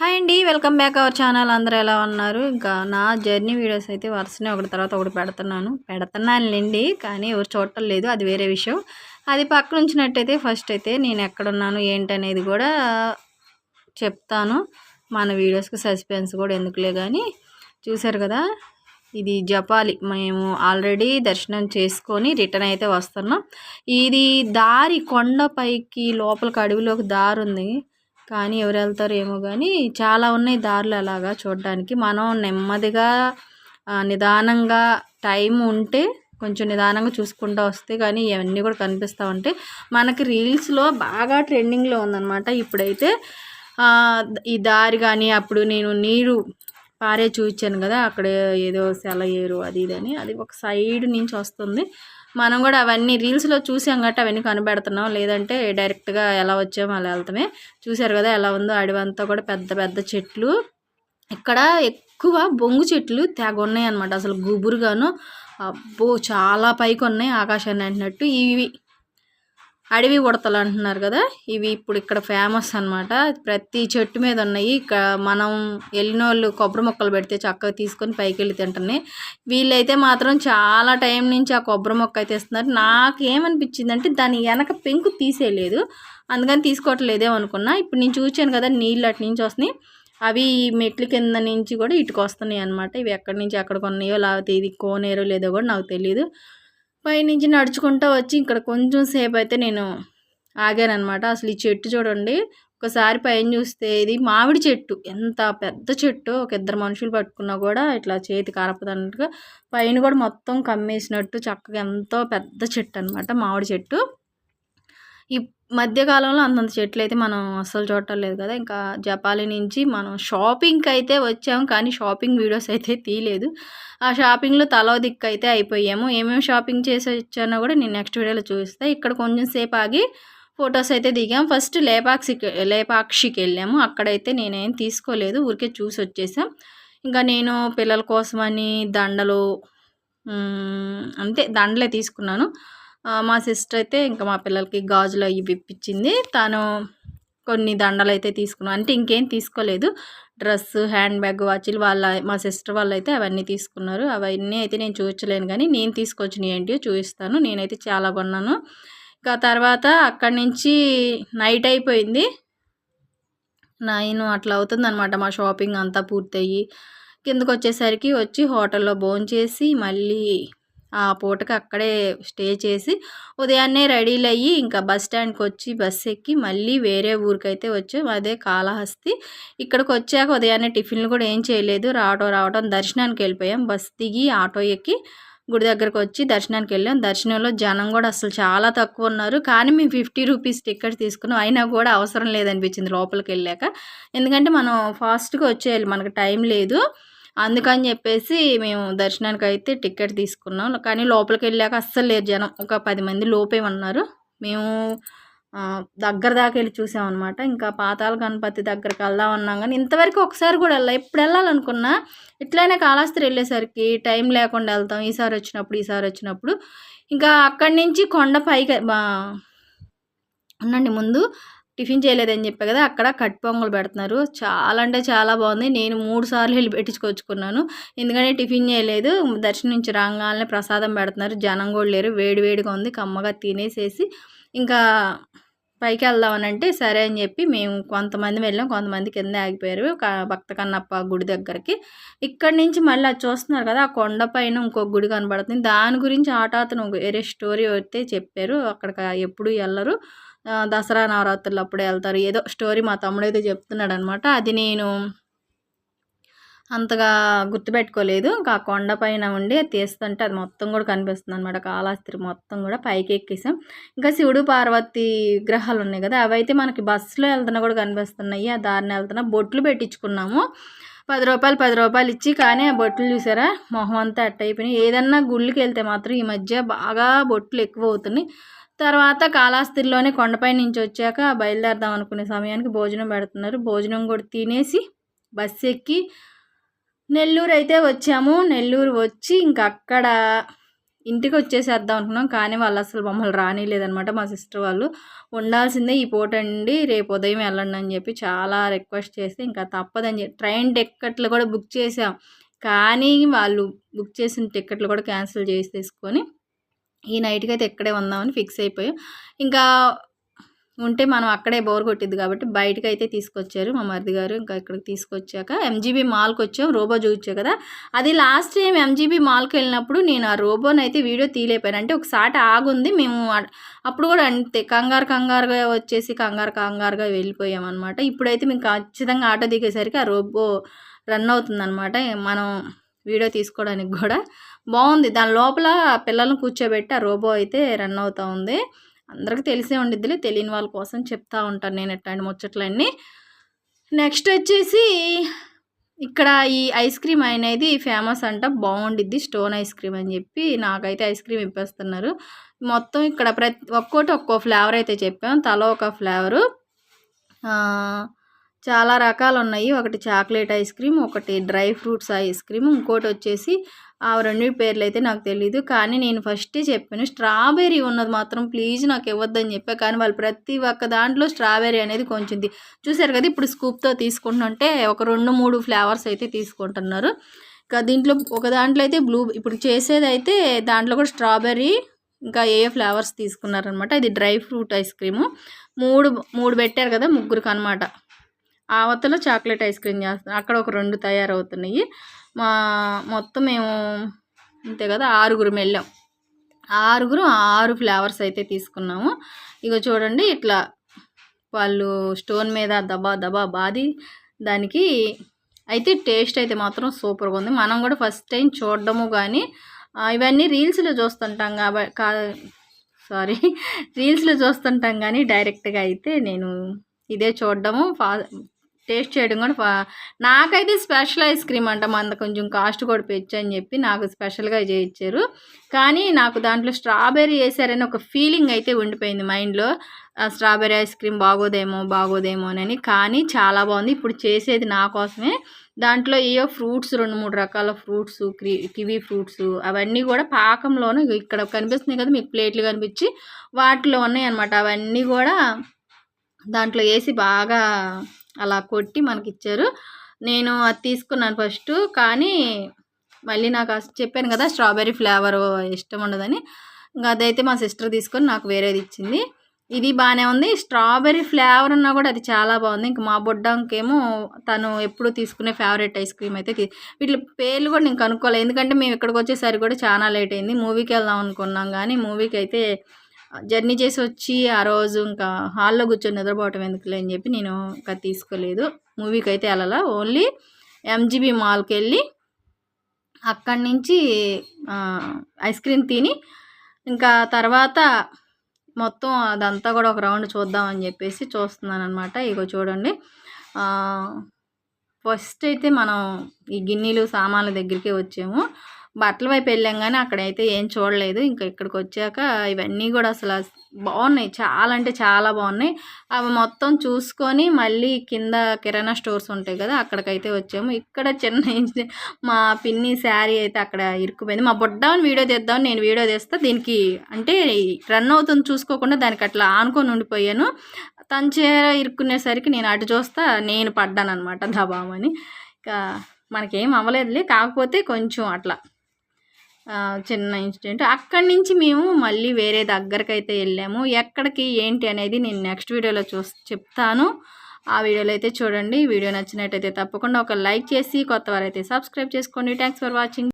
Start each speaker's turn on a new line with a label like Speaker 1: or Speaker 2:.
Speaker 1: Hi అండి welcome back our channel. అందరూ ఎలా ఉన్నారు? ఇంకా నా జర్నీ వీడియోస్ అయితే వరుసనే ఒకటి తర్వాత ఒకటి పెడుతున్నాను. పెడుతున్నానులేండి కానీ ఎవరు చూడటం లేదు అది వేరే విషయం. అది పక్కన ఉంచినట్టయితే ఫస్ట్ అయితే నేను ఎక్కడున్నాను ఏంటనేది కూడా చెప్తాను. మన వీడియోస్కి సస్పెన్స్ కూడా ఎందుకులే కానీ చూశారు కదా? ఇది జపాలి. మేము ఆల్రెడీ దర్శనం చేసుకొని రిటర్న్ అయితే వస్తున్నాం. ఇది దారి కొండపైకి లోపలికి అడవిలోకి దారి ఉంది. కానీ ఎవరు వెళ్తారో ఏమో కానీ చాలా ఉన్నాయి దారులు అలాగా చూడడానికి. మనం నెమ్మదిగా నిదానంగా టైం ఉంటే కొంచెం నిదానంగా చూసుకుంటూ వస్తే కానీ ఇవన్నీ కూడా కనిపిస్తూ ఉంటే మనకి రీల్స్లో బాగా ట్రెండింగ్లో ఉందన్నమాట. ఇప్పుడైతే ఈ దారి కానీ అప్పుడు నేను నీరు పారే చూపించాను కదా అక్కడ ఏదో సెలయేరు అది ఇది అని. అది ఒక సైడ్ నుంచి వస్తుంది. మనం కూడా అవన్నీ రీల్స్లో చూసాం కాబట్టి అవన్నీ కనబెడుతున్నాం లేదంటే డైరెక్ట్గా ఎలా వచ్చామో అలా వెళ్తామే. చూసారు కదా ఎలా ఉందో అడవంతా కూడా పెద్ద పెద్ద చెట్లు. ఇక్కడ ఎక్కువ బొంగు చెట్లు తెగ ఉన్నాయి అనమాట అసలు గుబురుగాను. అబ్బో చాలా పైకి ఉన్నాయి ఆకాశాన్ని అంటున్నట్టు. ఇవి అడవి ఉడతలు అంటున్నారు కదా ఇవి ఇప్పుడు ఇక్కడ ఫేమస్ అనమాట ప్రతి చెట్టు మీద ఉన్నాయి. ఇక్కడ మనం వెళ్ళిన వాళ్ళు కొబ్బరి మొక్కలు పెడితే చక్కగా తీసుకొని పైకి వెళ్ళి తింటున్నాయి. వీళ్ళైతే మాత్రం చాలా టైం నుంచి ఆ కొబ్బరి మొక్క అయితే ఇస్తున్నారు. నాకు ఏమనిపించింది అంటే దాని వెనక పెంకు తీసేయలేదు. అందుకని తీసుకోవట్లేదేమో అనుకున్నా. ఇప్పుడు నేను చూసాను కదా నీళ్ళు అటు నుంచి వస్తున్నాయి. అవి ఈ మెట్ల కింద నుంచి కూడా ఇటుకొస్తున్నాయి అనమాట ఇవి ఎక్కడి నుంచి ఎక్కడికి ఉన్నాయో లేకపోతే ఇది కోనేరో లేదో కూడా నాకు తెలియదు పైనుంచి నడుచుకుంటూ వచ్చి ఇక్కడ కొంచెం సేపు అయితే నేను ఆగానమాట అసలు ఈ చెట్టు చూడండి ఒకసారి పైన చూస్తే ఇది మామిడి చెట్టు. ఎంత పెద్ద చెట్టు ఒక ఇద్దరు మనుషులు పట్టుకున్నా కూడా ఇట్లా చేతి కారపదన్నట్టుగా పైన కూడా మొత్తం కమ్మేసినట్టు చక్కగా ఎంతో పెద్ద చెట్టు అనమాట మామిడి చెట్టు. ఈ మధ్యకాలంలో అంతంత చెట్లు అయితే మనం అస్సలు చూడటం లేదు కదా. ఇంకా జపాలి నుంచి మనం షాపింగ్కి అయితే వచ్చాము కానీ షాపింగ్ వీడియోస్ అయితే తీయలేదు. ఆ షాపింగ్లో తలో దిక్కు అయితే అయిపోయాము. ఏమేమి షాపింగ్ చేసి వచ్చానో కూడా నేను నెక్స్ట్ వీడియోలో చూస్తే ఇక్కడ కొంచెం సేపు ఆగి ఫొటోస్ అయితే దిగాం. ఫస్ట్ లేపాక్షికి లేపాక్షికి వెళ్ళాము. అక్కడైతే నేనేం తీసుకోలేదు. ఊరికే చూసి వచ్చేసాం. ఇంకా నేను పిల్లల కోసమని దండలు అంతే దండలే తీసుకున్నాను. మా సిస్టర్ అయితే ఇంకా మా పిల్లలకి గాజులు అవి ఇప్పించింది తను కొన్ని దండలు అయితే తీసుకున్నాను అంటే ఇంకేం తీసుకోలేదు. డ్రెస్ హ్యాండ్ బ్యాగ్ వాచ్లు వాళ్ళ మా సిస్టర్ వాళ్ళు అయితే అవన్నీ తీసుకున్నారు. అవన్నీ అయితే నేను చూపించలేను కానీ నేను తీసుకొచ్చినవి ఏంటియో చూపిస్తాను. నేనైతే చాలా కొన్నాను. ఇంకా తర్వాత అక్కడి నుంచి నైట్ అయిపోయింది. నైన్ అట్లా అవుతుందనమాట మా షాపింగ్ అంతా పూర్తయ్యి. కిందకు వచ్చేసరికి వచ్చి హోటల్లో భోంచేసి మళ్ళీ ఆ పూటకి అక్కడే స్టే చేసి ఉదయాన్నే రెడీలు అయ్యి ఇంకా బస్ స్టాండ్కి వచ్చి బస్ ఎక్కి మళ్ళీ వేరే ఊరికైతే వచ్చాం అదే కాళహస్తి. ఇక్కడికి వచ్చాక ఉదయాన్నే టిఫిన్లు కూడా ఏం చేయలేదు. రావటం రావటం దర్శనానికి వెళ్ళిపోయాం. బస్ దిగి ఆటో ఎక్కి గుడి దగ్గరకు వచ్చి దర్శనానికి వెళ్ళాం. దర్శనంలో జనం కూడా అసలు చాలా తక్కువ ఉన్నారు. కానీ మేము ఫిఫ్టీ రూపీస్ టికెట్ తీసుకున్నాం. అయినా కూడా అవసరం లేదనిపించింది లోపలికి వెళ్ళాక. ఎందుకంటే మనం ఫాస్ట్గా వచ్చేయాలి. మనకు టైం లేదు. అందుకని చెప్పేసి మేము దర్శనానికి అయితే టికెట్ తీసుకున్నాం. కానీ లోపలికి వెళ్ళాక అస్సలు లేరు జనం. ఒక పది మంది లోపే ఉన్నారు మేము దగ్గర దాకా వెళ్ళి చూసామన్నమాట. ఇంకా పాతాల గణపతి దగ్గరికి వెళ్దాం అన్నాం కానీ ఇంతవరకు ఒకసారి కూడా వెళ్ళా ఇప్పుడు వెళ్ళాలనుకున్నా ఇట్లయినా కాళాస్త్రి వెళ్ళేసరికి టైం లేకుండా వెళ్తాం. ఈసారి వచ్చినప్పుడు ఈసారి వచ్చినప్పుడు. ఇంకా అక్కడి నుంచి కొండ పైకి ఉండండి ముందు టిఫిన్ చేయలేదని చెప్పా కదా అక్కడ కట్ పొంగలు పెడుతున్నారు. చాలా అంటే చాలా బాగుంది. నేను మూడు సార్లు వెళ్ళి పెట్టించుకొచ్చుకున్నాను. ఎందుకంటే టిఫిన్ చేయలేదు. దర్శనం నుంచి రాగానే ప్రసాదం పెడుతున్నారు. జనం కూడా లేరు. వేడి వేడిగా ఉంది. కమ్మగా తినేసేసి ఇంకా పైకి వెళ్దామనంటే సరే అని చెప్పి మేము కొంతమంది వెళ్ళాం. కొంతమంది కింద ఆగిపోయారు. భక్త కన్నప్ప గుడి దగ్గరికి. ఇక్కడి నుంచి మళ్ళీ అది చూస్తున్నారు కదా ఆ కొండ పైన ఇంకో గుడి కనబడుతుంది. దాని గురించి ఆట అతను వేరే స్టోరీ అయితే చెప్పారు. అక్కడికి ఎప్పుడు వెళ్ళరు. దసరా నవరాత్రులు అప్పుడే వెళ్తారు. ఏదో స్టోరీ మా తమ్ముడైతే చెప్తున్నాడు అనమాట అది నేను అంతగా గుర్తుపెట్టుకోలేదు. ఇంకా ఆ కొండ పైన ఉండి తీస్తుంటే అది మొత్తం కూడా కనిపిస్తుంది అనమాట కాళాస్త్రి మొత్తం కూడా పైకి ఎక్కేసాం. ఇంకా శివుడు పార్వతి విగ్రహాలు ఉన్నాయి కదా అవైతే మనకి బస్సులో వెళ్తున్నా కూడా కనిపిస్తున్నాయి. ఆ దారిని వెళ్తున్నా బొట్లు పెట్టించుకున్నాము. పది రూపాయలు పది రూపాయలు ఇచ్చి కానీ ఆ బొట్లు చూసారా? మొహం అంతా అట్ట అయిపోయినాయి ఏదన్నా గుళ్ళకి వెళ్తే మాత్రం ఈ మధ్య బాగా బొట్లు ఎక్కువ అవుతున్నాయి. తర్వాత కాళాస్తిలోనే కొండపై నుంచి వచ్చాక బయలుదేరదాం అనుకునే సమయానికి భోజనం పెడుతున్నారు. భోజనం కూడా తినేసి బస్సు ఎక్కి నెల్లూరు అయితే వచ్చాము. నెల్లూరు వచ్చి ఇంక అక్కడ ఇంటికి వచ్చేసేద్దాం అనుకున్నాం. కానీ వాళ్ళు అసలు మమ్మల్ని రానిలేదనమాట మా సిస్టర్ వాళ్ళు. ఉండాల్సిందే ఈ పూట అండి రేపు ఉదయం వెళ్ళండి అని చెప్పి చాలా రిక్వెస్ట్ చేస్తే ఇంకా తప్పదని చెప్పి ట్రైన్ టిక్కెట్లు కూడా బుక్ చేసాం కానీ వాళ్ళు బుక్ చేసిన టిక్కెట్లు కూడా క్యాన్సిల్ చేసి తీసుకొని ఈ నైట్కి అయితే ఇక్కడే ఉందామని ఫిక్స్ అయిపోయాం. ఇంకా ఉంటే మనం అక్కడే బోర్ కొట్టిద్ది కాబట్టి బయటకు అయితే తీసుకొచ్చారు మా మరిది గారు. ఇంకా ఇక్కడికి తీసుకొచ్చాక ఎంజీబీ మాల్కి వచ్చాం. రోబో చూపించా కదా? అది లాస్ట్ టైం ఎంజీబీ మాల్కి వెళ్ళినప్పుడు నేను ఆ రోబోని అయితే వీడియో తీలేపాను అంటే ఒకసారి ఆగుంది. మేము అప్పుడు కూడా అంతే. కంగారు కంగారుగా వచ్చేసి కంగారు కంగారుగా వెళ్ళిపోయాం అనమాట ఇప్పుడైతే మేము ఖచ్చితంగా ఆటో దిగేసరికి ఆ రోబో రన్ అవుతుందన్నమాట. మనం వీడియో తీసుకోవడానికి కూడా బాగుంది. దాని లోపల పిల్లల్ని కూర్చోబెట్టి ఆ రోబో అయితే రన్ అవుతూ ఉంది. అందరికీ తెలిసే ఉండిద్దిలే తెలియని వాళ్ళ కోసం చెప్తా ఉంటాను నేను ఎట్లాంటి ముచ్చట్లన్నీ. నెక్స్ట్ వచ్చేసి ఇక్కడ ఈ ఐస్ క్రీమ్ అనేది ఫేమస్ అంట బాగుండిద్ది స్టోన్ ఐస్ క్రీమ్ అని చెప్పి నాకైతే ఐస్ క్రీమ్ ఇప్పేస్తున్నారు. మొత్తం ఇక్కడ ప్రతి ఒక్కోటి ఒక్కో ఫ్లేవర్ అయితే చెప్పాం తల ఒక ఫ్లేవరు. చాలా రకాలు ఉన్నాయి ఒకటి చాక్లెట్ ఐస్ క్రీమ్ ఒకటి డ్రై ఫ్రూట్స్ ఐస్ క్రీమ్ ఇంకోటి వచ్చేసి ఆ రెండు పేర్లు అయితే నాకు తెలియదు కానీ నేను ఫస్టే చెప్పాను స్ట్రాబెర్రీ ఉన్నది మాత్రం ప్లీజ్ నాకు ఇవ్వద్దని చెప్పా. కానీ వాళ్ళు ప్రతి ఒక్క దాంట్లో స్ట్రాబెర్రీ అనేది కొంచెం చూసారు కదా ఇప్పుడు స్కూప్తో తీసుకుంటుంటే ఒక రెండు మూడు ఫ్లేవర్స్ అయితే తీసుకుంటున్నారు. ఇంకా దీంట్లో ఒక దాంట్లో అయితే బ్లూ ఇప్పుడు చేసేదైతే దాంట్లో కూడా స్ట్రాబెర్రీ ఇంకా ఏ ఫ్లేవర్స్ తీసుకున్నారనమాట ఇది డ్రై ఫ్రూట్ ఐస్ క్రీము. మూడు మూడు పెట్టారు కదా ముగ్గురికి అనమాట ఆవతలో చాక్లెట్ ఐస్ క్రీమ్ చేస్తాను అక్కడ ఒక రెండు తయారవుతున్నాయి. మా మొత్తం మేము అంతే కదా ఆరుగురు వెళ్ళాం ఆరుగురు ఆరు ఫ్లేవర్స్ అయితే తీసుకున్నాము. ఇక చూడండి ఇట్లా వాళ్ళు స్టోన్ మీద దబా దబా బాది దానికి అయితే టేస్ట్ అయితే మాత్రం సూపర్గా ఉంది. మనం కూడా ఫస్ట్ టైం చూడడము కానీ ఇవన్నీ రీల్స్లో చూస్తుంటాం కాబట్టి కా సారీ రీల్స్లో చూస్తుంటాం కానీ డైరెక్ట్గా అయితే నేను ఇదే చూడడము. ఫా టేస్ట్ చేయడం కూడా నాకైతే స్పెషల్ ఐస్ క్రీమ్ అంట మంద కొంచెం కాస్ట్ కూడా పెంచు అని చెప్పి నాకు స్పెషల్గా చేయించారు కానీ నాకు దాంట్లో స్ట్రాబెర్రీ వేసారని ఒక ఫీలింగ్ అయితే ఉండిపోయింది మైండ్లో. స్ట్రాబెర్రీ ఐస్ క్రీమ్ బాగోదేమో బాగోదేమో అని కానీ చాలా బాగుంది. ఇప్పుడు చేసేది నా కోసమే. దాంట్లో ఏయో ఫ్రూట్స్ రెండు మూడు రకాల ఫ్రూట్స్ కివి కివీ ఫ్రూట్స్ అవన్నీ కూడా పాకంలోనే ఇక్కడ కనిపిస్తున్నాయి కదా మీకు ప్లేట్లు కనిపించి వాటిలో ఉన్నాయి అనమాట అవన్నీ కూడా దాంట్లో వేసి బాగా అలా కొట్టి మనకి ఇచ్చారు నేను అది తీసుకున్నాను ఫస్ట్ కానీ మళ్ళీ నాకు చెప్పాను కదా స్ట్రాబెర్రీ ఫ్లేవర్ ఇష్టం ఉండదని. ఇంకా అదైతే మా సిస్టర్ తీసుకొని నాకు వేరేది ఇచ్చింది. ఇది బాగానే ఉంది. స్ట్రాబెర్రీ ఫ్లేవర్ ఉన్నా కూడా అది చాలా బాగుంది. ఇంక మా బొడ్డంకేమో తను ఎప్పుడు తీసుకునే ఫేవరెట్ ఐస్ క్రీమ్ అయితే వీటి పేర్లు కూడా నేను కనుక్కోలేదు ఎందుకంటే మేము ఇక్కడికి వచ్చేసరికి కూడా చాలా లేట్ అయింది. మూవీకి వెళ్దాం అనుకున్నాం కానీ మూవీకి అయితే జర్నీ చేసి వచ్చి ఆ రోజు ఇంకా హాల్లో కూర్చొని నిద్రపోవటం ఎందుకులే అని చెప్పి నేను ఇంకా తీసుకోలేదు. మూవీకి అయితే వెళ్ళాలా? ఓన్లీ ఎంజీబీ మాల్కి వెళ్ళి అక్కడి నుంచి ఐస్ క్రీమ్ తిని ఇంకా తర్వాత మొత్తం అదంతా కూడా ఒక రౌండ్ చూద్దామని చెప్పేసి చూస్తున్నాను అనమాట ఇగో చూడండి. ఫస్ట్ అయితే మనం ఈ గిన్నెలు సామాన్ల దగ్గరికి వచ్చాము. బట్టల వైపు వెళ్ళాం కానీ అక్కడైతే ఏం చూడలేదు. ఇంకా ఇక్కడికి వచ్చాక ఇవన్నీ కూడా అసలు బాగున్నాయి. చాలా అంటే చాలా బాగున్నాయి. అవి మొత్తం చూసుకొని మళ్ళీ కింద కిరాణా స్టోర్స్ ఉంటాయి కదా అక్కడికైతే వచ్చాము. ఇక్కడ చిన్న మా పిన్ని శారీ అయితే అక్కడ ఇరుక్కుపోయింది. మా బొడ్డాన్ని వీడియో తీద్దామని నేను వీడియో తీస్తా. దీనికి అంటే రన్ అవుతుంది చూసుకోకుండా దానికి అట్లా ఆనుకొని ఉండిపోయాను. తన చీర ఇరుక్కునేసరికి నేను అటు చూస్తా నేను పడ్డాను అనమాట దబామని ఇంకా మనకేం అవ్వలేదులే. కాకపోతే కొంచెం అట్లా. చిన్న ఇన్సిడెంట్. అక్కడి నుంచి మేము మళ్ళీ వేరే దగ్గరికి అయితే వెళ్ళాము. ఎక్కడికి ఏంటి అనేది నేను నెక్స్ట్ వీడియోలో చూ చెప్తాను. ఆ వీడియోలో అయితే చూడండి. వీడియో నచ్చినట్టయితే తప్పకుండా ఒక లైక్ చేసి కొత్త వారైతే సబ్స్క్రైబ్ చేసుకోండి. Thanks for watching